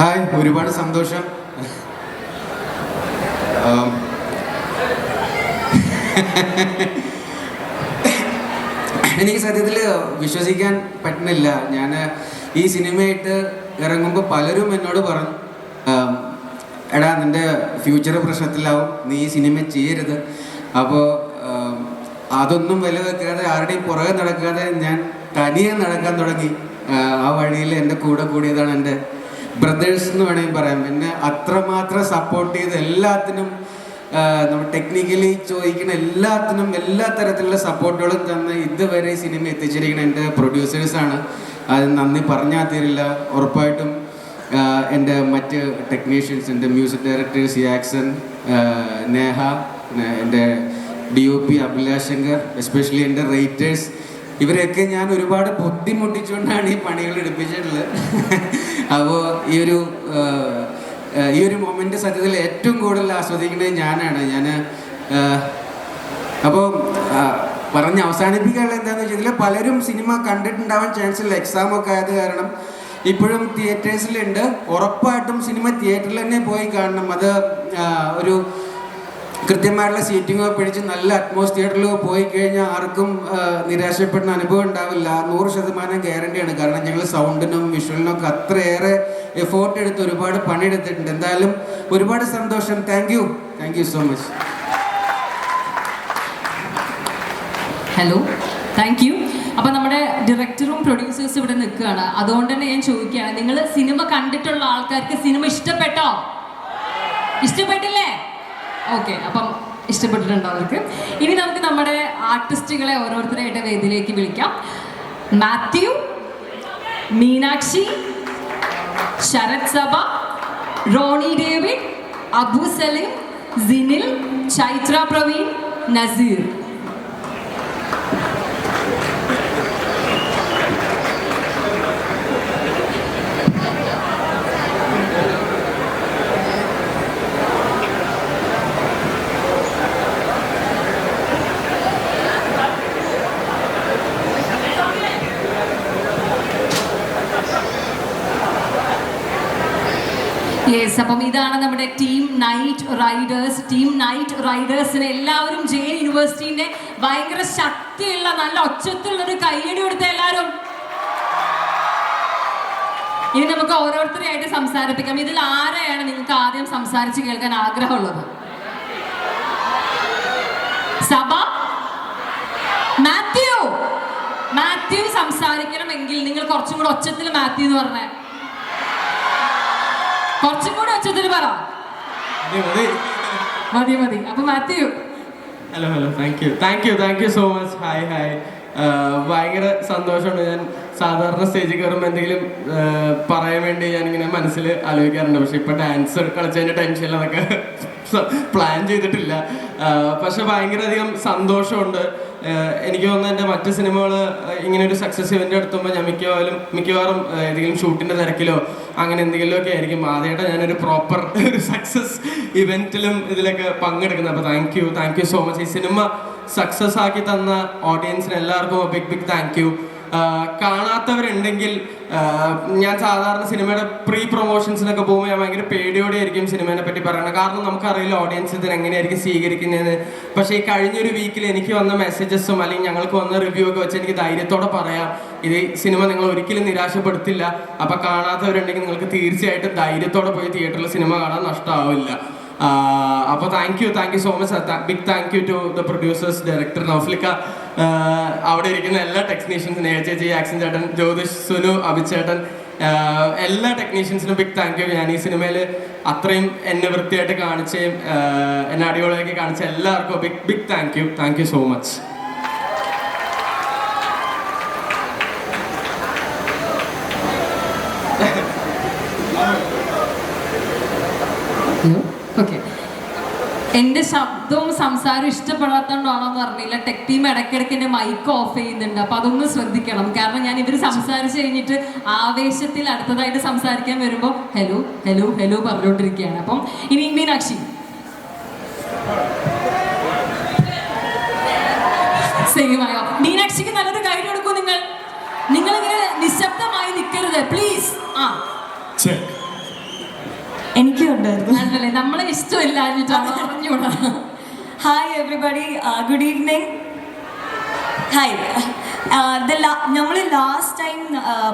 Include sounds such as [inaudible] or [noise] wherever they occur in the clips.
Hi ഒരുപാട് സന്തോഷം. എനിക്ക് സത്യത്തിൽ വിശ്വസിക്കാൻ പറ്റുന്നില്ല. ഞാൻ ഈ സിനിമയായിട്ട് ഇറങ്ങുമ്പോൾ പലരും എന്നോട് പറഞ്ഞു എടാ നിന്റെ ഫ്യൂച്ചർ പ്രശ്നത്തിലാവും നീ ഈ സിനിമ ചെയ്യരുത്. അപ്പോൾ അതൊന്നും വില വെക്കാതെ ആരുടെയും പുറകെ നടക്കാതെ ഞാൻ തനിയെ നടക്കാൻ തുടങ്ങി. ആ വഴിയിൽ എന്റെ കൂടെ കൂടിയതാണ് എന്റെ ബ്രദേഴ്സ് എന്ന് വേണമെങ്കിൽ പറയാം. എന്നെ അത്രമാത്രം സപ്പോർട്ട് ചെയ്ത് എല്ലാത്തിനും നമ്മൾ ടെക്നിക്കലി ചോദിക്കുന്ന എല്ലാത്തിനും എല്ലാ തരത്തിലുള്ള സപ്പോർട്ടുകളും തന്ന് ഇതുവരെ സിനിമ എത്തിച്ചിരിക്കുന്ന എന്റെ പ്രൊഡ്യൂസേഴ്സാണ് അത് നന്ദി പറഞ്ഞാൽ തീരില്ല. ഉറപ്പായിട്ടും എന്റെ മറ്റ് ടെക്നീഷ്യൻസ് എന്റെ മ്യൂസിക് ഡയറക്ടർ സിയാക്സൺ നേഹ എന്റെ D O P Abhilash Shankar especially എന്റെ റൈറ്റേഴ്സ് ഇവരെയൊക്കെ ഞാൻ ഒരുപാട് ബുദ്ധിമുട്ടിച്ചുകൊണ്ടാണ് ഈ പണികൾ എടുപ്പിച്ചിട്ടുള്ളത്. അപ്പോൾ ഈ ഒരു ഈ ഒരു മൊമെന്റ് സത്യത്തിൽ ഏറ്റവും കൂടുതൽ ആസ്വദിക്കുന്നത് ഞാനാണ്. ഞാൻ അപ്പോൾ പറഞ്ഞ് അവസാനിപ്പിക്കാനുള്ള എന്താണെന്ന് വെച്ചാൽ പലരും സിനിമ കണ്ടിട്ടുണ്ടാവാൻ ചാൻസ് ഇല്ല. എക്സാം ഒക്കെ ആയത് കാരണം ഇപ്പോഴും തിയേറ്റേഴ്സിലുണ്ട് ഉറപ്പായിട്ടും സിനിമ തിയേറ്ററിൽ തന്നെ പോയി കാണണം. അത് ഒരു കൃത്യമായിട്ടുള്ള സീറ്റിംഗ് പിടിച്ച് നല്ല അറ്റ്മോസ്ഫിയറിലോ പോയി കഴിഞ്ഞാൽ ആർക്കും നിരാശപ്പെടുന്ന അനുഭവം ഉണ്ടാവില്ല. നൂറ് ശതമാനം ഗ്യാരണ്ടിയാണ് കാരണം ഞങ്ങൾ സൗണ്ടിനും വിഷ്വലിനും ഒക്കെ അത്രയേറെ എഫോർട്ട് എടുത്ത് ഒരുപാട് പണിയെടുത്തിട്ടുണ്ട്. എന്തായാലും ഒരുപാട് സന്തോഷം. Thank you thank you so much hello thank you അപ്പൊ നമ്മുടെ ഡയറക്ടറും പ്രൊഡ്യൂസേഴ്സ് ഇവിടെ നിൽക്കുകയാണ്. അതുകൊണ്ട് തന്നെ ഞാൻ ചോദിക്കുകയാണ് നിങ്ങൾ സിനിമ കണ്ടിട്ടുള്ള ആൾക്കാർക്ക് സിനിമ ഇഷ്ടപ്പെട്ടോ? ഇഷ്ടപ്പെട്ടില്ലേ? ഓക്കെ അപ്പം ഇഷ്ടപ്പെട്ടിട്ടുണ്ടോ അവർക്ക്? ഇനി നമുക്ക് നമ്മുടെ ആർട്ടിസ്റ്റുകളെ ഓരോരുത്തരായിട്ട് വേദിയിലേക്ക് വിളിക്കാം. മാത്യു മീനാക്ഷി ശരത് സഭ റോണി ഡേവിഡ് അബു സലീം സിനിൽ ചൈത്ര പ്രവീൺ നസീർ യെസ് അപ്പം ഇതാണ് നമ്മുടെ team knight riders team knight റൈഡേഴ്സിന് എല്ലാവരും ജെ യൂണിവേഴ്സിറ്റിന്റെ ഭയങ്കര ശക്തിയുള്ള നല്ല ഒച്ചത്തുള്ള ഒരു കയ്യടി കൊടുത്ത എല്ലാവരും. ഇനി നമുക്ക് ഓരോരുത്തരെയായിട്ട് സംസാരിപ്പിക്കാം. ഇതിൽ ആരെയാണ് നിങ്ങൾക്ക് ആദ്യം സംസാരിച്ച് കേൾക്കാൻ ആഗ്രഹമുള്ളത്? സഭ മാത്യു. മാത്യു സംസാരിക്കണമെങ്കിൽ നിങ്ങൾ കുറച്ചും കൂടെ ഒച്ചത്തിൽ മാത്യു എന്ന് പറഞ്ഞേ. കുറച്ചും കൂടെ ഒച്ചത്തിൽ പറ. മതി മതി. അപ്പൊ Mathew. Hello hello thank you thank you thank you so much hi hi ഭയങ്കര സന്തോഷമുണ്ട്. ഞാൻ സാധാരണ സ്റ്റേജിൽ കയറുമ്പോൾ എന്തെങ്കിലും പറയാൻ വേണ്ടി ഞാൻ ഇങ്ങനെ മനസ്സിൽ ആലോചിക്കാറുണ്ട്. പക്ഷെ ഇപ്പൊ ഡാൻസ് കളിച്ചതിന്റെ ടെൻഷനിൽ അതൊക്കെ പ്ലാൻ ചെയ്തിട്ടില്ല. പക്ഷെ ഭയങ്കര അധികം സന്തോഷമുണ്ട്. എനിക്ക് തോന്നുന്നു എന്റെ മറ്റ് സിനിമകൾ ഇങ്ങനെ ഒരു സക്സസ് ഇവന്റ് എടുത്തുമ്പോൾ ഞാൻ മിക്കവാറും മിക്കവാറും ഏതെങ്കിലും ഷൂട്ടിന്റെ തിരക്കിലോ അങ്ങനെ എന്തെങ്കിലുമൊക്കെ ആയിരിക്കും. ആദ്യമായിട്ട് ഞാനൊരു പ്രോപ്പർ ഒരു സക്സസ് ഇവന്റിലും ഇതിലൊക്കെ പങ്കെടുക്കുന്നത്. അപ്പോൾ thank you thank you so much ഈ സിനിമ സക്സസ് ആക്കി തന്ന ഓഡിയൻസിന് എല്ലാവർക്കും ബിഗ് ബിഗ് താങ്ക് യു കാണാത്തവരുണ്ടെങ്കിൽ ഞാൻ സാധാരണ സിനിമയുടെ പ്രീ പ്രൊമോഷൻസിനൊക്കെ പോകുമ്പോൾ ഞാൻ ഭയങ്കര പേടിയോടെ ആയിരിക്കും സിനിമയെ പറ്റി പറയുന്നത് കാരണം നമുക്കറിയില്ല ഓഡിയൻസ് ഇതിന് എങ്ങനെയായിരിക്കും സ്വീകരിക്കുന്നതെന്ന്. പക്ഷേ ഈ കഴിഞ്ഞൊരു വീക്കിൽ എനിക്ക് വന്ന മെസ്സേജസും അല്ലെങ്കിൽ ഞങ്ങൾക്ക് വന്ന റിവ്യൂ ഒക്കെ വെച്ച് എനിക്ക് ധൈര്യത്തോടെ പറയാം. ഇത് സിനിമ നിങ്ങൾ ഒരിക്കലും നിരാശപ്പെടുത്തില്ല. അപ്പം കാണാത്തവരുണ്ടെങ്കിൽ നിങ്ങൾക്ക് തീർച്ചയായിട്ടും ധൈര്യത്തോടെ പോയി തിയേറ്ററിൽ സിനിമ കാണാൻ നഷ്ടമാവില്ല അപ്പോൾ അപ്പൊ thank you thank you so much big thank you to the producers director നൗഫ്ലിക്ക അവിടെ ഇരിക്കുന്ന എല്ലാ ടെക്നീഷ്യൻസിനും നേഹ ചേച്ചി ആക്ഷൻ ചേട്ടൻ ജ്യോതിഷ് സുനു അഭിചേട്ടൻ എല്ലാ ടെക്നീഷ്യൻസിനും ബിഗ് താങ്ക് യു ഞാൻ ഈ സിനിമയിൽ അത്രയും എന്നെ വൃത്തിയായിട്ട് കാണിച്ചേയും എന്നെ അടിപൊളിയാക്കി കാണിച്ച എല്ലാവർക്കും big big thank you thank you so much okay എന്റെ ശബ്ദവും സംസാരം ഇഷ്ടപ്പെടാത്തോണ്ടാണോ എന്ന് അറിയില്ല ടെക് ടീം ഇടയ്ക്കിടയ്ക്ക് എന്റെ മൈക്ക് ഓഫ് ചെയ്യുന്നുണ്ട്. അപ്പൊ അതൊന്ന് ശ്രദ്ധിക്കണം. കാരണം ഞാൻ ഇവർ സംസാരിച്ച് കഴിഞ്ഞിട്ട് ആവേശത്തിൽ അടുത്തതായിട്ട് സംസാരിക്കാൻ വരുമ്പോൾ ഹലോ ഹലോ ഹലോ പറഞ്ഞുകൊണ്ടിരിക്കുകയാണ് അപ്പം ഇനി മീനാക്ഷി. മീനാക്ഷിക്ക് നല്ലൊരു ഗൈഡ് കൊടുക്കൂ നിങ്ങൾ. നിങ്ങൾ ഇങ്ങനെ നിശബ്ദമായി നിൽക്കരുത് പ്ലീസ് ആ. ഉണ്ടായിരുന്നു. നമ്മളെ ഇഷ്ടമില്ല എന്നിട്ടാണ് അറിഞ്ഞൂടാ. Hi everybody good evening hi നമ്മൾ ലാസ്റ്റ് ടൈം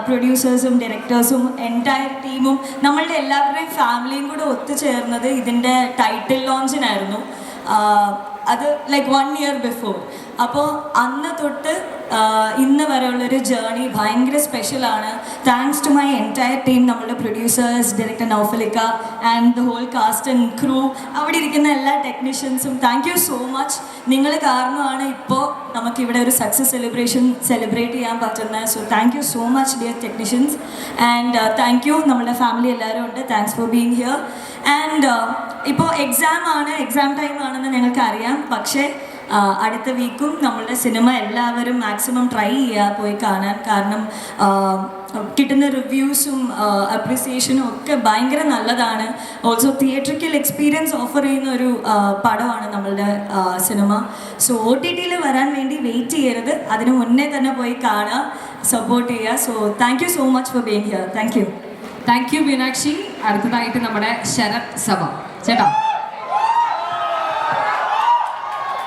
പ്രൊഡ്യൂസേഴ്സും ഡയറക്ടേഴ്സും എന്റയർ ടീമും നമ്മളുടെ എല്ലാവരുടെയും ഫാമിലിയും കൂടെ ഒത്തുചേർന്നത് ഇതിന്റെ ടൈറ്റിൽ ലോഞ്ചിനായിരുന്നു അത് ലൈക്ക് വൺ ഇയർ ബിഫോർ അപ്പോൾ അന്ന് തൊട്ട് ഇന്ന് വരെയുള്ളൊരു ജേർണി ഭയങ്കര സ്പെഷ്യലാണ് thanks to my entire team നമ്മളുടെ producers director നൗഫലിക്ക and the whole cast and crew അവിടെ ഇരിക്കുന്ന എല്ലാ ടെക്നീഷ്യൻസും താങ്ക് യു സോ മച്ച് നിങ്ങൾ കാരണമാണ് ഇപ്പോൾ നമുക്കിവിടെ ഒരു സക്സസ് സെലിബ്രേഷൻ സെലിബ്രേറ്റ് ചെയ്യാൻ പറ്റുന്നത് so thank you so much dear technicians and thank you നമ്മുടെ ഫാമിലി എല്ലാവരും ഉണ്ട്. Thanks for being here and ഇപ്പോൾ എക്സാം ആണ് എക്സാം ടൈം ആണെന്ന് ഞങ്ങൾക്ക് അറിയാം പക്ഷേ അടുത്ത വീക്കും നമ്മളുടെ സിനിമ എല്ലാവരും മാക്സിമം ട്രൈ ചെയ്യുക പോയി കാണാൻ. കാരണം കിട്ടുന്ന റിവ്യൂസും അപ്രിസിയേഷനും ഒക്കെ ഭയങ്കര നല്ലതാണ്. ഓൾസോ തിയേറ്ററിക്കൽ എക്സ്പീരിയൻസ് ഓഫർ ചെയ്യുന്ന ഒരു പടമാണ് നമ്മളുടെ സിനിമ. സോ ഒ ടി ടിയിൽ വരാൻ വേണ്ടി വെയിറ്റ് ചെയ്യരുത്. അതിന് മുന്നേ തന്നെ പോയി കാണുക സപ്പോർട്ട് ചെയ്യുക so thank you so much for being here thank you thank you Meenakshi അടുത്തതായിട്ട് നമ്മുടെ ശരത് സഭ. ചേട്ടാ.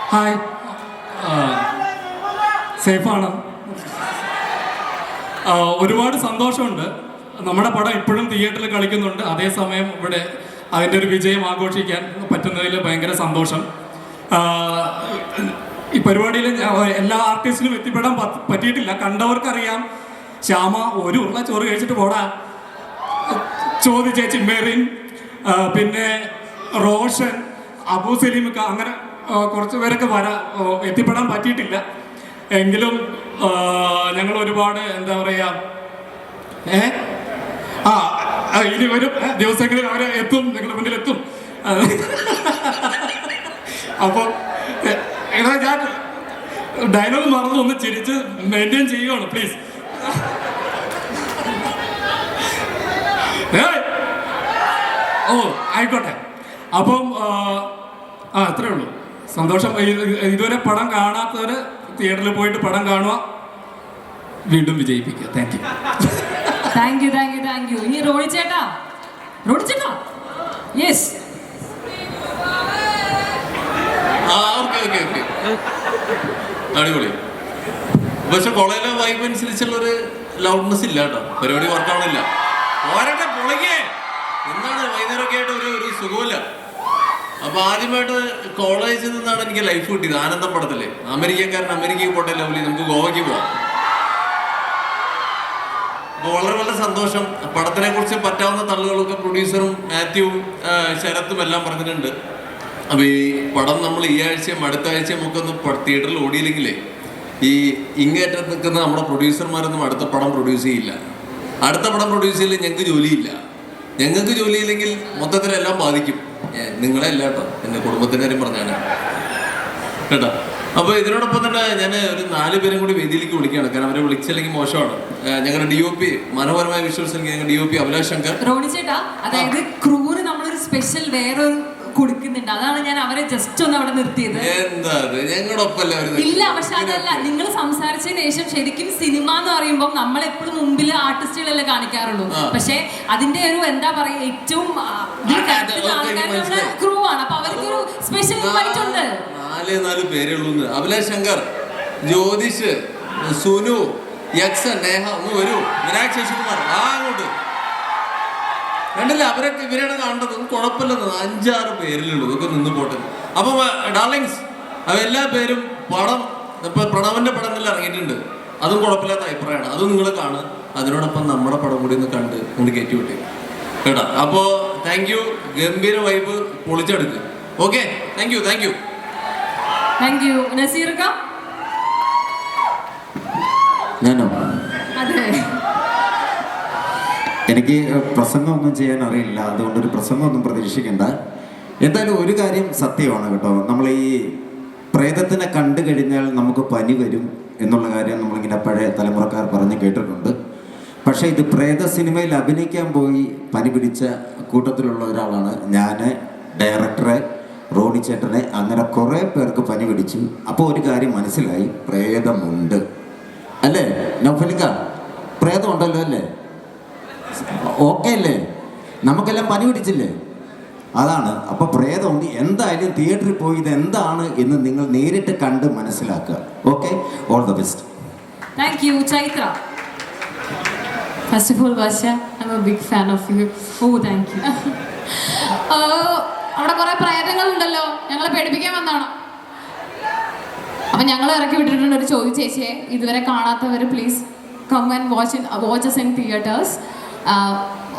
ഹായ്. സേഫാണ്. ഒരുപാട് സന്തോഷമുണ്ട്. നമ്മുടെ പടം ഇപ്പോഴും തിയേറ്ററിൽ കളിക്കുന്നുണ്ട്. അതേസമയം ഇവിടെ അതിന്റെ ഒരു വിജയം ആഘോഷിക്കാൻ പറ്റുന്നതിൽ ഭയങ്കര സന്തോഷം. ഈ പരിപാടിയിൽ എല്ലാ ആർട്ടിസ്റ്റിനും എത്തിപ്പെടാൻ പറ്റ- പറ്റിയിട്ടില്ല. കണ്ടവർക്കറിയാം. ശ്യാമ ഒരു ഉള്ള ചോറ് കഴിച്ചിട്ട് പോടാ. ചോദി ചേച്ചി മെറിൻ പിന്നെ റോഷൻ അബു അങ്ങനെ കുറച്ച് പേരൊക്കെ വരാ എത്തിപ്പെടാൻ പറ്റിയിട്ടില്ല. എങ്കിലും ഞങ്ങൾ ഒരുപാട് എന്താ പറയുക ഏ? ആ ഇനി വരും ദിവസങ്ങളിൽ അവർ എത്തും നിങ്ങളുടെ മുന്നിൽ എത്തും. അപ്പോൾ ഞാൻ ഡയലോഗ് മറന്നു ഒന്ന് ചിരിച്ച് മെയിന്റെയിൻ ചെയ്യുകയാണ് പ്ലീസ് ഓ ആയിക്കോട്ടെ. അപ്പം ആ അത്രേ ഉള്ളൂ. സന്തോഷം. ഇതുവരെ പടം കാണാത്തവര് തിയേറ്ററിൽ പോയിട്ട് പടം കാണുക. വീണ്ടും വിജയിപ്പിക്കുക. Thank you thank you thank you thank you ഇനി റോണി ചേട്ടാ. റോണി ചേട്ടാ. യെസ് ആ ഓക്കെ ഓക്കെ ഓക്കെ അടിപൊളി. പക്ഷെ കോളേജിലെ വൈബ് അനുസരിച്ചുള്ള ഒരു ലൗഡ്നെസ് ഇല്ല കേട്ടോ. പരിപാടി വർക്കാവണില്ല പോരട്ടെ പൊളിക്കേ. എന്താണ് വൈകുന്നേരമൊക്കെ ആയിട്ട് ഒരു ഒരു സുഖമില്ല അപ്പൊ ആദ്യമായിട്ട് കോളേജിൽ നിന്നാണ് എനിക്ക് ലൈഫ് കിട്ടിയത് ആനന്ദം പടത്തിൽ. അമേരിക്കക്കാരൻ അമേരിക്കയിൽ പോട്ടെ ലവലി നമുക്ക് ഗോവയ്ക്ക് പോവാം. വളരെ വളരെ സന്തോഷം. പടത്തിനെ കുറിച്ച് പറ്റാവുന്ന തള്ളുകളൊക്കെ പ്രൊഡ്യൂസറും മാത്യുവും ശരത്തും എല്ലാം പറഞ്ഞിട്ടുണ്ട്. അപ്പൊ ഈ പടം നമ്മൾ ഈ ആഴ്ചയും അടുത്ത ആഴ്ചയും ഒക്കെ ഒന്ന് തിയേറ്ററിൽ ഓടിയില്ലെങ്കിലേ ഈ ഇങ്ങേറ്റത്ത് നിൽക്കുന്ന നമ്മുടെ പ്രൊഡ്യൂസർമാരൊന്നും അടുത്ത പടം പ്രൊഡ്യൂസ് ചെയ്യില്ല. അടുത്ത പടം പ്രൊഡ്യൂസ് ചെയ്യില്ല ഞങ്ങൾക്ക് ജോലിയില്ല. ഞങ്ങൾക്ക് ജോലിയില്ലെങ്കിൽ മൊത്തത്തിലെല്ലാം ബാധിക്കും. ഏ, നിങ്ങളെ അല്ല കേട്ടോ. എന്റെ കുടുംബത്തിന്റെ കാര്യം പറഞ്ഞാണ് കേട്ടോ? അപ്പൊ ഇതിനോടൊപ്പം തന്നെ ഞാൻ ഒരു നാല് പേരും കൂടി വേദിയിലേക്ക് വിളിക്കുകയാണ്. കാരണം അവരെ വിളിച്ചില്ലെങ്കിൽ മോശമാണ്. ഞങ്ങളുടെ ഡി ഒ പി മനോഹരമായ visuals D O P Abhilash Shankar. ചേട്ടാ അതായത് ക്രൂര് നമ്മളൊരു സ്പെഷ്യൽ വേറൊരു കൊടുക്കുന്നുണ്ട്. അതാണ് ഞാൻ അവരെ ജസ്റ്റ് ഒന്ന് അവിടെ നിർത്തിയത്. എന്താ ഇല്ല പക്ഷെ അതല്ല. നിങ്ങൾ സംസാരിച്ചതിന് ശേഷം ശരിക്കും സിനിമ എന്ന് പറയുമ്പോൾ നമ്മൾ എപ്പോഴും മുമ്പിൽ ആർട്ടിസ്റ്റുകളല്ലേ കാണിക്കാറുള്ളൂ. പക്ഷെ അതിന്റെ ഒരു എന്താ പറയാ ഏറ്റവും ആൾക്കാരുടെ ക്രൂ ആണ്. അപ്പൊ അവർക്ക് ഒരു സ്പെഷ്യൽ ഇൻവൈറ്റ് ഉണ്ട്. നാല് നാല് പേരേ ഉള്ളൂ അഭിലാഷ് ശങ്കർ ജ്യോതിഷ് സുനു യക്സൻ നേഹ ഒന്ന് വരൂ. വിനായക് ശശികുമാർ ആ അങ്ങോട്ട്. കണ്ടില്ല അവരൊക്കെ ഇവരുടെ കണ്ടത് കുഴപ്പമില്ലെന്ന് അഞ്ചാറ് പേരിലുള്ളൂ. ഇതൊക്കെ നിന്ന് പോട്ടെ. അപ്പൊ ഡാർലിങ്സ് അവ എല്ലാ പേരും പടം ഇപ്പൊ പ്രണവന്റെ പടം എല്ലാം ഇറങ്ങിയിട്ടുണ്ട്. അതും കുഴപ്പമില്ലാത്ത അഭിപ്രായമാണ്. അത് നിങ്ങൾ കാണുക. അതിനോടൊപ്പം നമ്മുടെ പടം കൂടി ഒന്ന് കണ്ട് ഒന്ന് കയറ്റി വിട്ടേ. കേട്ടോ? അപ്പോ താങ്ക് യു ഗംഭീര vibe പൊളിച്ചെടുക്ക്. Okay thank you thank you thank you നസീർക്ക ഞാനോ അതെ എനിക്ക് പ്രസംഗമൊന്നും ചെയ്യാൻ അറിയില്ല. അതുകൊണ്ട് ഒരു പ്രസംഗമൊന്നും പ്രതീക്ഷിക്കണ്ട. എന്തായാലും ഒരു കാര്യം സത്യമാണ് കേട്ടോ. നമ്മൾ ഈ പ്രേതത്തിനെ കണ്ടു കഴിഞ്ഞാൽ നമുക്ക് പനി വരും എന്നുള്ള കാര്യം നമ്മളിങ്ങനെ പഴയ തലമുറക്കാർ പറഞ്ഞ് കേട്ടിട്ടുണ്ട്. പക്ഷേ ഇത് പ്രേത സിനിമയിൽ അഭിനയിക്കാൻ പോയി പനി പിടിച്ച കൂട്ടത്തിലുള്ള ഒരാളാണ് ഞാൻ ഡയറക്ടറെ റോണി ചേട്ടനെ അങ്ങനെ കുറേ പേർക്ക് പനി പിടിച്ചു. അപ്പോൾ ഒരു കാര്യം മനസ്സിലായി പ്രേതമുണ്ട്. അല്ലേ നൗഫലിക്ക? പ്രേതമുണ്ടല്ലോ അല്ലേ? ഓക്കെ അല്ലേ? നമുക്കെല്ലാം പനി പിടിച്ചില്ലേ? അതാണ്. അപ്പൊ പ്രേതമുണ്ട് എന്തായാലും തിയേറ്ററിൽ പോയി ഇത് എന്താണ് എന്ന് നിങ്ങൾ നേരിട്ട് കണ്ട് മനസ്സിലാക്കുക. Okay all the best thank you Chaithra first of all വാശ I am a big fan of you oh thank you അവിടെ കുറെ പ്രേതങ്ങളുണ്ടല്ലോ. ഞങ്ങളെ പേടിപ്പിക്കാൻ വന്നാണോ അപ്പൊ ഞങ്ങൾ ഇറക്കി വിട്ടിട്ടുണ്ട് ഒരു ചോദ്യം ചേച്ചിയെ. ഇതുവരെ കാണാത്തവർ please come and watch watches in theatres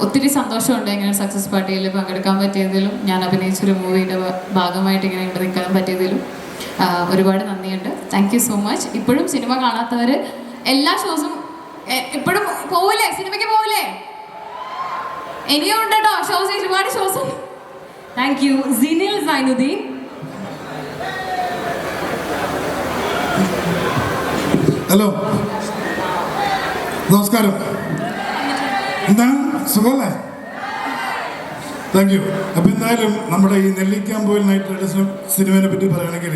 ഒത്തിരി സന്തോഷമുണ്ട് ഇങ്ങനെ സക്സസ് പാർട്ടിയിൽ പങ്കെടുക്കാൻ പറ്റിയതിലും ഞാൻ അഭിനയിച്ചൊരു മൂവിയുടെ ഭാഗമായിട്ട് ഇങ്ങനെ ഇവിടെ നിൽക്കാൻ പറ്റിയതിലും ഒരുപാട് നന്ദിയുണ്ട്. താങ്ക് യു സോ മച്ച് ഇപ്പോഴും സിനിമ കാണാത്തവർ എല്ലാ ഷോസും ഇപ്പോഴും പോവില്ലേ സിനിമയ്ക്ക് പോവില്ലേ ഇനിയും ഉണ്ട് കേട്ടോ ഷോസ് ഒരുപാട് shows thank you Sinil Sainudeen hello നമസ്കാരം. എന്താണ്? സുഖമല്ലേ? താങ്ക് യു അപ്പം എന്തായാലും നമ്മുടെ ഈ നെല്ലിക്കാമ്പോയിൽ നൈറ്റ് റൈഡേഴ്സ് സിനിമയെ പറ്റി പറയുകയാണെങ്കിൽ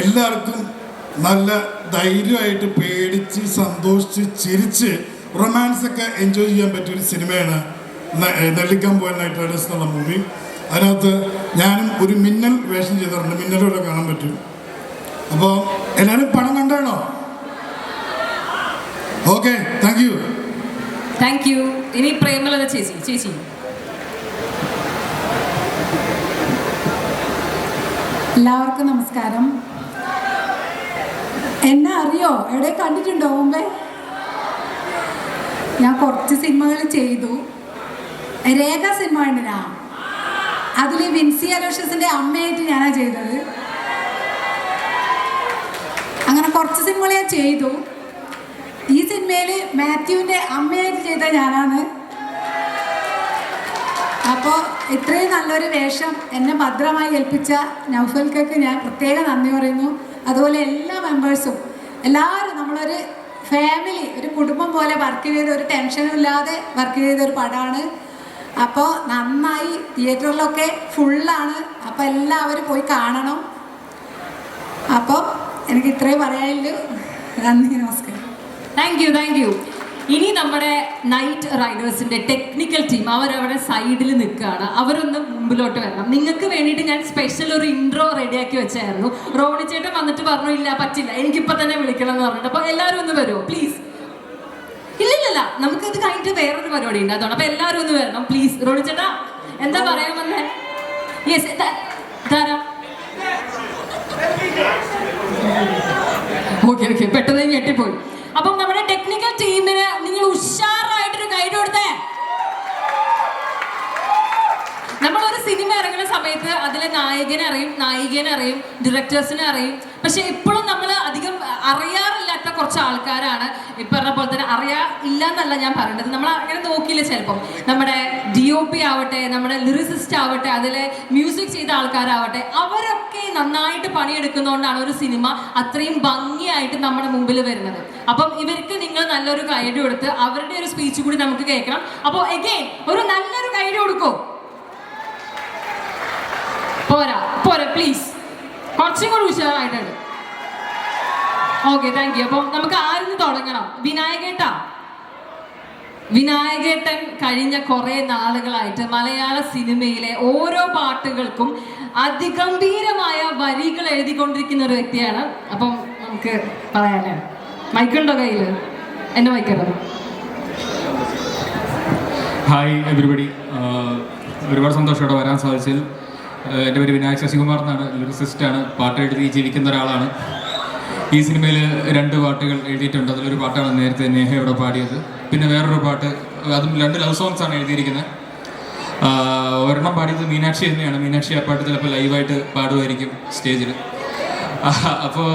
എല്ലാവർക്കും നല്ല ധൈര്യമായിട്ട് പേടിച്ച് സന്തോഷിച്ച് ചിരിച്ച് റൊമാൻസ് ഒക്കെ എൻജോയ് ചെയ്യാൻ പറ്റിയ ഒരു സിനിമയാണ് നെല്ലിക്കാമ്പോയിൽ നൈറ്റ് റൈഡേഴ്സ് എന്നുള്ള മൂവി അതിനകത്ത് ഞാനും ഒരു മിന്നൽ വേഷം ചെയ്തിട്ടുണ്ട്. മിന്നലൂടെ കാണാൻ പറ്റും. അപ്പോൾ എല്ലാവരും പണം കണ്ടാണോ okay thank you thank you ഇനി പ്രേമലത ചേച്ചി ചേച്ചി. എല്ലാവർക്കും നമസ്കാരം. എന്നെ അറിയോ? എവിടെ കണ്ടിട്ടുണ്ടോ മുമ്പേ? ഞാൻ കുറച്ച് സിനിമകൾ ചെയ്തു. രേഖ സിനിമ ഉണ്ടാ അതിൽ വിൻസി അലോഷ്യസിന്റെ അമ്മയായിട്ട് ഞാനാ ചെയ്തത്. അങ്ങനെ കുറച്ച് സിനിമകൾ ഞാൻ ചെയ്തു. ഈ മാത്യുവിന്റെ അമ്മയായിട്ട് ചെയ്ത ഞാനാണ്. അപ്പോൾ ഇത്രയും നല്ലൊരു വേഷം എന്നെ ഭദ്രമായി ഏൽപ്പിച്ച നൗഫൽക്കൊക്കെ ഞാൻ പ്രത്യേക നന്ദി പറയുന്നു. അതുപോലെ എല്ലാ മെമ്പേഴ്സും എല്ലാവരും നമ്മളൊരു ഫാമിലി ഒരു കുടുംബം പോലെ വർക്ക് ചെയ്ത ഒരു ടെൻഷനും ഇല്ലാതെ വർക്ക് ചെയ്ത ഒരു പടമാണ്. അപ്പോൾ നന്നായി തിയേറ്ററിലൊക്കെ ഫുള്ളാണ്. അപ്പോൾ എല്ലാവരും പോയി കാണണം. അപ്പോൾ എനിക്ക് ഇത്രയും പറയാനുള്ളൂ. നന്ദി നമസ്കാരം. താങ്ക് യു താങ്ക് യു ഇനി നമ്മുടെ നൈറ്റ് റൈഡേഴ്സിന്റെ ടെക്നിക്കൽ ടീം അവരവിടെ സൈഡിൽ നിൽക്കുകയാണ്. അവരൊന്ന് മുമ്പിലോട്ട് വരണം. നിങ്ങൾക്ക് വേണ്ടിയിട്ട് ഞാൻ സ്പെഷ്യൽ ഒരു ഇൻട്രോ റെഡിയാക്കി വെച്ചായിരുന്നു. റോണി ചേട്ടൻ വന്നിട്ട് പറഞ്ഞു ഇല്ല പറ്റില്ല. എനിക്കിപ്പോൾ തന്നെ വിളിക്കണം എന്ന് പറഞ്ഞിട്ട്. അപ്പോൾ എല്ലാവരും ഒന്ന് വരുമോ പ്ലീസ് ഇല്ലില്ലല്ല. നമുക്ക് ഇത് കഴിഞ്ഞിട്ട് വേറൊരു പരിപാടി ഉണ്ട്. അതുകൊണ്ട് അപ്പോൾ എല്ലാവരും ഒന്ന് വരണം. പ്ലീസ് റോണി ചേട്ടാ എന്താ പറയാൻ വന്നേ? യെസ് ഓക്കെ ഓക്കെ പെട്ടെന്ന് ഞെട്ടിപ്പോയി. അപ്പം നമ്മുടെ ടെക്നിക്കൽ ടീമിന് നിങ്ങൾ ഉഷാറായിട്ടൊരു ഗൈഡ് കൊടുത്തേ. നമ്മൾ ഒരു സിനിമ ഇറങ്ങുന്ന സമയത്ത് അതിലെ നായകനെ അറിയും നായികനെ അറിയും ഡയറക്ടേഴ്സിനെ അറിയും. പക്ഷെ ഇപ്പോഴും നമ്മൾ അധികം അറിയാറില്ലാത്ത കുറച്ച് ആൾക്കാരാണ്. ഈ പറഞ്ഞ പോലെ തന്നെ അറിയാ ഇല്ല എന്നല്ല ഞാൻ പറയേണ്ടത്. നമ്മൾ അങ്ങനെ നോക്കിയില്ല ചിലപ്പം. നമ്മുടെ ഡി ഒ പി ആവട്ടെ നമ്മുടെ ലിറിസിസ്റ്റ് ആവട്ടെ അതിലെ മ്യൂസിക് ചെയ്ത ആൾക്കാരാവട്ടെ അവരൊക്കെ നന്നായിട്ട് പണിയെടുക്കുന്നതുകൊണ്ടാണ് ഒരു സിനിമ അത്രയും ഭംഗിയായിട്ട് നമ്മുടെ മുമ്പിൽ വരുന്നത്. അപ്പം ഇവർക്ക് നിങ്ങൾ നല്ലൊരു ഗൈഡ് കൊടുത്ത് അവരുടെ ഒരു സ്പീച്ച് കൂടി നമുക്ക് കേൾക്കണം. അപ്പോൾ എഗെയിൻ ഒരു നല്ലൊരു ഗൈഡ് കൊടുക്കോ. പോരാ പോരാ പ്ലീസ് കുറച്ചും കൂടി ഉഷാറായിട്ടുണ്ട്. ഓക്കെ താങ്ക് യു അപ്പം നമുക്ക് ആരും തുടങ്ങണം? വിനായകേട്ടാ? വിനായകേട്ടൻ കഴിഞ്ഞ കുറെ നാളുകളായിട്ട് മലയാള സിനിമയിലെ ഓരോ പാട്ടുകൾക്കും അതിഗംഭീരമായ വരികൾ എഴുതിക്കൊണ്ടിരിക്കുന്ന ഒരു വ്യക്തിയാണ്. അപ്പം നമുക്ക് പറയാനേ മൈക്കുണ്ടോ കയ്യിൽ എന്നെ മൈക്കല്ലോ ഹായ് എവരിബഡി ഒരുപാട് സന്തോഷമായിട്ട് വരാൻ സാധിച്ചതിൽ. എന്റെ പേര് വിനായക് ശശികുമാർ എന്നാണ്. ലിറിസിസ്റ്റാണ്. പാട്ട് എഴുതി ജീവിക്കുന്ന ഒരാളാണ്. ഈ സിനിമയിൽ രണ്ട് പാട്ടുകൾ എഴുതിയിട്ടുണ്ട്. അതിലൊരു പാട്ടാണ് നേരത്തെ നേഹ ഇവിടെ പാടിയത്. പിന്നെ വേറൊരു പാട്ട് അതും രണ്ട് ലവ് സോങ്സ് ആണ് എഴുതിയിരിക്കുന്നത്. ഒരെണ്ണം പാടിയത് മീനാക്ഷി തന്നെയാണ്. മീനാക്ഷി ആ പാട്ട് ചിലപ്പോൾ ലൈവായിട്ട് പാടുമായിരിക്കും സ്റ്റേജിൽ. അപ്പോൾ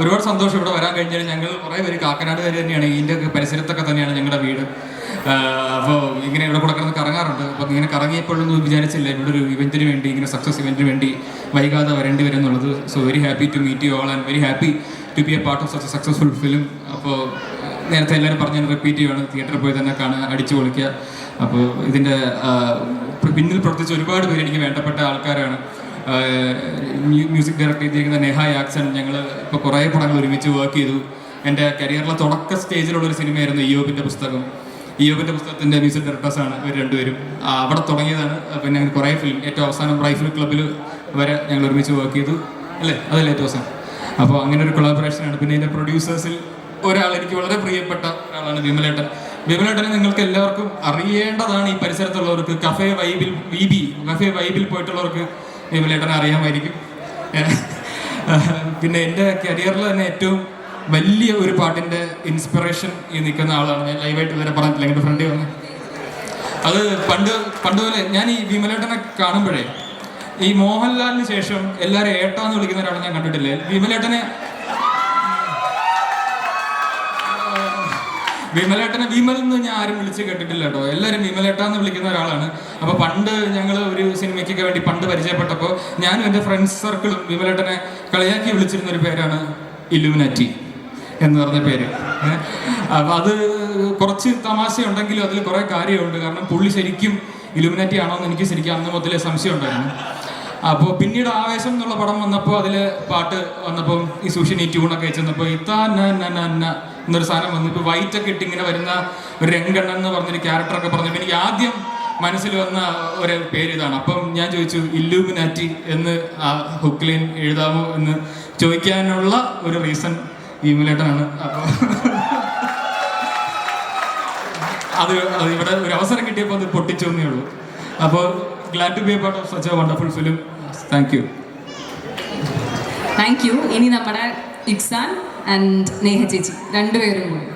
ഒരുപാട് സന്തോഷം ഇവിടെ വരാൻ കഴിഞ്ഞാൽ ഞങ്ങൾ കുറേ പേര് കാക്കനാട് വരെ തന്നെയാണ്. ഇതിന്റെ പരിസരത്തൊക്കെ തന്നെയാണ് ഞങ്ങളുടെ വീട്. അപ്പോൾ ഇങ്ങനെ ഇവിടെ കൂടെ കിടന്ന് കറങ്ങാറുണ്ട്. അപ്പോൾ ഇങ്ങനെ കറങ്ങിയപ്പോഴൊന്നും വിചാരിച്ചില്ല ഇവിടെ ഒരു ഇവന്റിന് വേണ്ടി ഇങ്ങനെ സക്സസ് ഇവന്റിന് വേണ്ടി വൈകാതെ വരേണ്ടി വരും എന്നുള്ളത്. So very happy to meet you all and very happy to be a part of such successful film അപ്പോൾ നേരത്തെ എല്ലാവരും പറഞ്ഞ് റിപ്പീറ്റ് ചെയ്യുകയാണ് തിയേറ്ററിൽ പോയി തന്നെ കാണുക അടിച്ചു പൊളിക്കുക. അപ്പോൾ ഇതിന്റെ പിന്നിൽ പ്രവർത്തിച്ച ഒരുപാട് പേര് എനിക്ക് വേണ്ടപ്പെട്ട ആൾക്കാരാണ്. മ്യൂസിക് ഡയറക്ടർ ചെയ്തിരിക്കുന്ന നെഹ ആക്സൺ ഞങ്ങൾ ഇപ്പോൾ കുറേ പടങ്ങൾ ഒരുമിച്ച് വർക്ക് ചെയ്തു. എന്റെ കരിയറിലെ തുടക്ക സ്റ്റേജിലുള്ള ഒരു സിനിമയായിരുന്നു ഇയോബിന്റെ പുസ്തകം. ഇയോബിന്റെ പുസ്തകത്തിന്റെ മ്യൂസിക് ആണ് ഇവർ രണ്ടുപേരും. അവിടെ തുടങ്ങിയതാണ് പിന്നെ അങ്ങനെ കുറേ ഫിലിം ഏറ്റവും അവസാനം റൈഫിൾ ക്ലബ്ബിൽ വരെ ഞങ്ങൾ ഒരുമിച്ച് വർക്ക് ചെയ്തു. അല്ലേ? അതല്ലേ ഏറ്റവും അവസാനം. അപ്പോൾ അങ്ങനെ ഒരു കൊളാബറേഷനാണ് പിന്നെ ഇതിന്റെ പ്രൊഡ്യൂസേഴ്സിൽ ഒരാൾ എനിക്ക് വളരെ പ്രിയപ്പെട്ട ഒരാളാണ് വിമലേട്ടൻ. വിമലേട്ടനെ നിങ്ങൾക്ക് എല്ലാവർക്കും അറിയേണ്ടതാണ് ഈ പരിസരത്തുള്ളവർക്ക് കഫേ വൈബിൽ വി ബി കഫേ വൈബിൽ പോയിട്ടുള്ളവർക്ക് വിമലേട്ടനെ അറിയാമായിരിക്കും. പിന്നെ എന്റെ കരിയറിൽ തന്നെ ഏറ്റവും വലിയ ഒരു പാട്ടിന്റെ ഇൻസ്പിറേഷൻ ഈ നിൽക്കുന്ന ആളാണ്. ഞാൻ ലൈവായിട്ട് ഇതുവരെ പറഞ്ഞിട്ടില്ല. എന്റെ ഫ്രണ്ട് വന്ന്? അത് പണ്ട് പണ്ട് പോലെ ഞാൻ ഈ വിമലേട്ടനെ കാണുമ്പോഴേ ഈ മോഹൻലാലിന് ശേഷം എല്ലാവരും ഏട്ടാന്ന് വിളിക്കുന്ന ഒരാളെ ഞാൻ കണ്ടിട്ടില്ല. വിമലേട്ടനെ വിമലേട്ടനെ വിമൽ എന്ന് ഞാൻ ആരും വിളിച്ച് കേട്ടിട്ടില്ല കേട്ടോ. എല്ലാവരും വിമലേട്ടാന്ന് വിളിക്കുന്ന ഒരാളാണ്. അപ്പോൾ പണ്ട് ഞങ്ങൾ ഒരു സിനിമയ്ക്കൊക്കെ വേണ്ടി പണ്ട് പരിചയപ്പെട്ടപ്പോൾ ഞാനും എന്റെ ഫ്രണ്ട്സ് സർക്കിളും വിമലേട്ടനെ കളിയാക്കി വിളിച്ചിരുന്ന ഒരു പേരാണ് ഇലുമിനാറ്റി എന്ന് പറഞ്ഞ പേര്. അപ്പം അത് കുറച്ച് തമാശയുണ്ടെങ്കിലും അതിൽ കുറേ കാര്യമുണ്ട്. കാരണം പുള്ളി ശരിക്കും ഇലുമിനാറ്റി ആണോ എന്ന് എനിക്ക് ശരിക്കും അന്ന് മുതലേ സംശയം ഉണ്ടായിരുന്നു. അപ്പോൾ പിന്നീട് ആവേശം എന്നുള്ള പടം വന്നപ്പോൾ അതിൽ പാട്ട് വന്നപ്പം ഈ സുഷിനി ട്യൂണൊക്കെ വെച്ചപ്പോൾ ഇത്താ എന്നൊരു സാധനം വന്നു. ഇപ്പോൾ വൈറ്റ് ഒക്കെ ഇട്ട് ഇങ്ങനെ വരുന്ന ഒരു രംഗണ്ണൻ എന്ന് പറഞ്ഞൊരു ക്യാരക്ടറൊക്കെ പറഞ്ഞപ്പോൾ എനിക്ക് ആദ്യം മനസ്സിൽ വന്ന ഒരു പേര് ഇതാണ്. അപ്പം ഞാൻ ചോദിച്ചു ഇല്ലൂമിനാറ്റി എന്ന് ആ ഹുക്ലിൻ എഴുതാമോ എന്ന് ചോദിക്കാനുള്ള ഒരു റീസൺ വിമലേട്ടനാണ് അപ്പോൾ അത് അത് ഇവിടെ ഒരു അവസരം കിട്ടിയപ്പോൾ അത് പൊട്ടിച്ചു എന്നേ ഉള്ളൂ. അപ്പോൾ glad to be a part of such a wonderful film thank you thank you ഇനി നമ്മുടെ ഇക്സാൻ ആൻഡ് നേഹ ചേച്ചി. രണ്ടുപേരും കൂടി.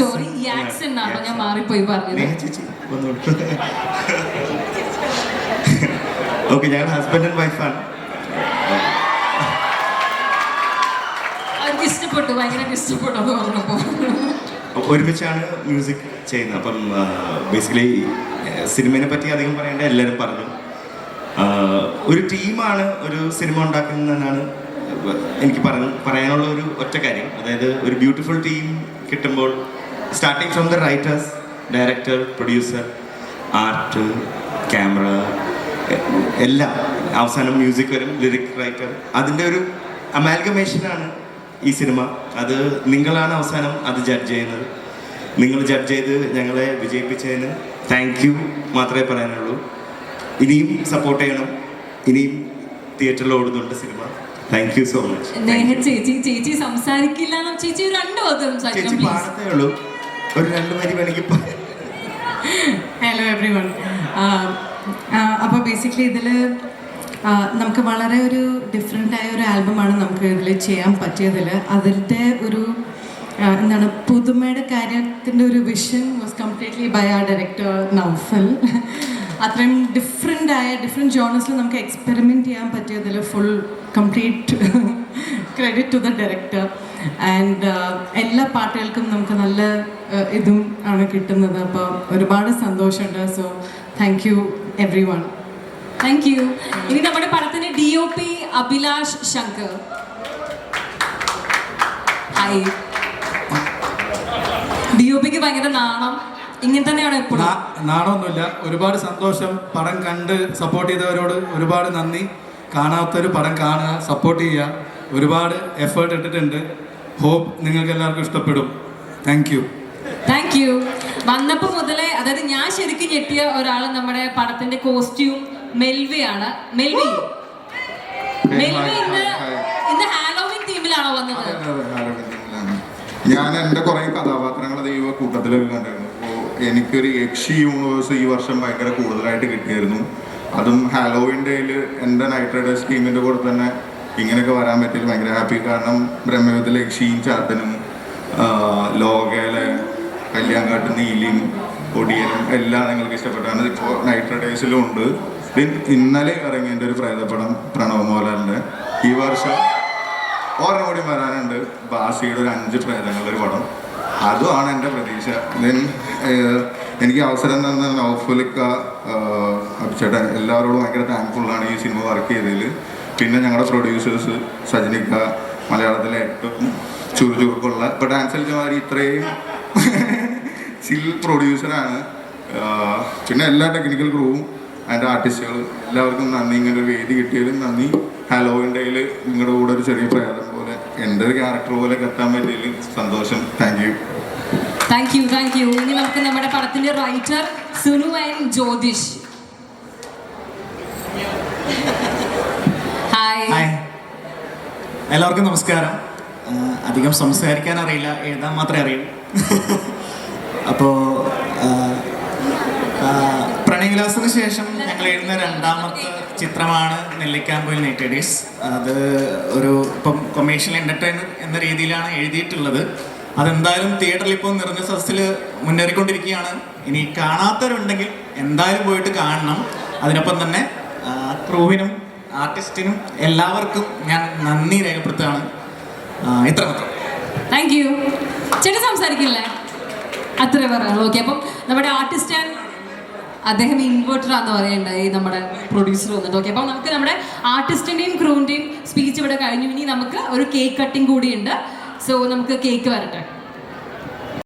സോറി യാക്സ് എന്നാണോ ഞാൻ മാറിപ്പോയി പറഞ്ഞത്. ഓക്കെ ഞങ്ങൾ ഹസ്ബൻഡ് ആൻഡ് വൈഫാണ് ഇഷ്ടപ്പെട്ടു ഭയങ്കര ഇഷ്ടപ്പെട്ടു അത് പറഞ്ഞപ്പോൾ ഒരുമിച്ചാണ് മ്യൂസിക് ചെയ്യുന്നത്. അപ്പം ബേസിക്കലി സിനിമയെ പറ്റി അധികം പറയേണ്ട എല്ലാവരും പറഞ്ഞു. ഒരു ടീമാണ് ഒരു സിനിമ ഉണ്ടാക്കുന്നതെന്നാണ് എനിക്ക് പറ പറയാനുള്ള ഒരു ഒറ്റ കാര്യം. അതായത് ഒരു ബ്യൂട്ടിഫുൾ ടീം കിട്ടുമ്പോൾ starting from the writers director producer art camera എല്ലാം അവസാനം മ്യൂസിക് വരും ലിറിക് റൈറ്റർ അതിന്റെ ഒരു അമാൽഗമേഷനാണ് ഈ സിനിമ. അത് നിങ്ങളാണ് അവസാനം അത് ജഡ്ജ് ചെയ്യുന്നത്. നിങ്ങൾ ജഡ്ജ് ചെയ്ത് ഞങ്ങളെ വിജയിപ്പിച്ചതിന് താങ്ക് യു മാത്രമേ പറയാനുള്ളൂ. ഇനിയും സപ്പോർട്ട് ചെയ്യണം. ഇനിയും തിയേറ്ററിൽ ഓടുന്നുണ്ട് cinema. Thank you so much ചേച്ചി ചേച്ചി സംസാരിക്കില്ല ചേച്ചി രണ്ട് ചേച്ചി പാടത്തേ ഉള്ളൂ. ഒരു രണ്ട് വരി വേണമെങ്കിൽ ഹലോ എവ്രി വൺ അപ്പോൾ ബേസിക്കലി ഇതിൽ നമുക്ക് വളരെ ഒരു ഡിഫറെന്റ് ആയ ഒരു ആൽബമാണ് നമുക്ക് ഇതിൽ ചെയ്യാൻ പറ്റിയതിൽ അതിന്റെ ഒരു എന്താണ് പുതുമയുടെ കാര്യത്തിന്റെ ഒരു വിഷൻ വാസ് കംപ്ലീറ്റ്ലി ബൈ ആ ഡയറക്ടർ നൗഫൽ അത്രയും ഡിഫറെന്റ് ആയ ഡിഫറെന്റ് ജോണേഴ്സിൽ നമുക്ക് എക്സ്പെരിമെന്റ് ചെയ്യാൻ പറ്റിയതിൽ full complete credit to the director and എല്ലാ പാട്ടുകൾക്കും നമുക്ക് നല്ല ഇതും ആണ് കിട്ടുന്നത്. അപ്പോൾ ഒരുപാട് സന്തോഷമുണ്ട്. So thank you everyone thank you ഇനി നമ്മുടെ പടത്തിന് D O P Abhilash Shankar. Hi D O പിക്ക് ഭയങ്കര നാണം. ഇങ്ങനെ തന്നെയാണ് എപ്പോഴും. നാണമൊന്നുമില്ല. ഒരുപാട് സന്തോഷം. പടം കണ്ട് സപ്പോർട്ട് ചെയ്തവരോട് ഒരുപാട് നന്ദി. കാണാത്തവർ പടം കാണുക സപ്പോർട്ട് ചെയ്യുക. ഒരുപാട് എഫേർട്ട് ഇട്ടിട്ടുണ്ട്. ഹോപ്പ് നിങ്ങൾക്ക് എല്ലാവർക്കും ഇഷ്ടപ്പെടും. താങ്ക് യു താങ്ക് യു വന്നപ്പോ മുതലേ അതായത് ഞാൻ ശരിക്കും ഞെട്ടിയ ഒരാൾ നമ്മുടെ പടത്തിന്റെ കോസ്റ്റ്യൂം മെൽവിയാണ്. മെൽവി. മെൽവി ഇന്ന് ഇന്ന് ഹാലോവിൻ തീമിലാണോ വന്നത്? ഞാൻ എന്റെ കുറെ കഥാപാത്രങ്ങൾ ദൈവ കൂട്ടത്തിലൊക്കെ കണ്ടിരുന്നു. അപ്പോൾ എനിക്കൊരു യക്ഷി യൂണിവേഴ്സ് ഈ വർഷം ഭയങ്കര കൂടുതലായിട്ട് കിട്ടിയായിരുന്നു. അതും ഹാലോവിൻ ഡേയിൽ എന്റെ നൈറ്റ് റൈഡേഴ്സ് ടീമിന്റെ കൂടെ തന്നെ ഇങ്ങനെയൊക്കെ വരാൻ പറ്റിയത് ഭയങ്കര ഹാപ്പി കാരണം ബ്രഹ്മയുദ്ധത്തിലെ യക്ഷിയും ചാത്തനും ലോകയിലെ കല്യാങ്കാട്ട് നീലിയും ഒടിയനും എല്ലാം നിങ്ങൾക്ക് ഇഷ്ടപ്പെട്ടാണ്. ഇപ്പോൾ നൈറ്റ് റൈഡേഴ്സിലും ഉണ്ട്. ഇന്നലെ ഇറങ്ങിയ ഒരു പ്രേതപ്പടം പ്രണവ് മോഹൻലാലിന്റെ ഈ വർഷം ഓരോ കൂടി വരാനുണ്ട്. ബാസിയുടെ ഒരു അഞ്ച് പ്രേതങ്ങളുടെ ഒരു പടം. അതുമാണ് എന്റെ പ്രതീക്ഷ. എനിക്ക് അവസരം തന്ന നൗഫുലിക്ക അഭിച്ചേട്ടൻ എല്ലാവരോടും ഭയങ്കര താങ്ക്ഫുള്ളാണ് ഈ സിനിമ വർക്ക് ചെയ്തതിൽ. പിന്നെ ഞങ്ങളുടെ പ്രൊഡ്യൂസേഴ്സ് സജനിക്ക മലയാളത്തിലെ ഏറ്റവും ചുറുചുറുക്കുള്ള ഇപ്പോൾ ഡാൻസ് കളിച്ചമാതിരി ഇത്രയും [laughs] ചിൽ പ്രൊഡ്യൂസറാണ് പിന്നെ എല്ലാ ടെക്നിക്കൽ ക്രൂവും അതിന്റെ ആർട്ടിസ്റ്റുകൾ എല്ലാവർക്കും നന്ദി. ഇങ്ങനെ ഒരു വേദി കിട്ടിയാലും നന്ദി. ഹാലോവിന്റെയിൽ നിങ്ങളുടെ കൂടെ ഒരു ചെറിയ പ്രയാസം പോലെ എന്റെ ഒരു ക്യാരക്ടർ പോലെ കെട്ടാൻ പറ്റിയതിൽ സന്തോഷം. Thank you thank you thank you ഇനി നമുക്ക് നമ്മുടെ പടത്തിന്റെ writer Sunu and Jyothish. Hi hi എല്ലാവർക്കും നമസ്കാരം. അധികം സംസാരിക്കാൻ അറിയില്ല. എഴുതാൻ മാത്രമേ അറിയൂ. [laughs] അപ്പോൾ പ്രണയവിലാസത്തിന് ശേഷം ഞങ്ങൾ എഴുതുന്ന രണ്ടാമത്തെ ചിത്രമാണ് നെല്ലിക്കാമ്പൊയിൽ നെറ്റഡീസ് അത് ഒരു ഇപ്പം കൊമേഴ്ഷ്യൽ എന്റർടൈനർ എന്ന രീതിയിലാണ് എഴുതിയിട്ടുള്ളത്. അതെന്തായാലും തിയേറ്ററിൽ ഇപ്പോൾ നിറഞ്ഞ സദസ്സിൽ മുന്നേറിക്കൊണ്ടിരിക്കുകയാണ്. ഇനി കാണാത്തവരുണ്ടെങ്കിൽ എന്തായാലും പോയിട്ട് കാണണം. അതിനൊപ്പം തന്നെ ക്രൂവിനും ആർട്ടിസ്റ്റിനും എല്ലാവർക്കും ഞാൻ നന്ദി രേഖപ്പെടുത്തുകയാണ്. ഇത്ര മാത്രം സംസാരിക്കില്ലേ? അത്രേ പറയാനുള്ളൂ. ഓക്കെ അപ്പം നമ്മുടെ ആർട്ടിസ്റ്റ് ആൻഡ് അദ്ദേഹം ഇൻവേർട്ടർ ആണെന്ന് പറയണ്ടായി നമ്മുടെ പ്രൊഡ്യൂസർ വന്നിട്ട്. ഓക്കെ അപ്പം നമുക്ക് നമ്മുടെ ആർട്ടിസ്റ്റിന്റെയും ക്രൂവിന്റെയും സ്പീച്ച് ഇവിടെ കഴിഞ്ഞു. ഇനി നമുക്ക് ഒരു കേക്ക് കട്ടിംഗ് കൂടിയുണ്ട്. സോ നമുക്ക് കേക്ക് വരട്ടെ.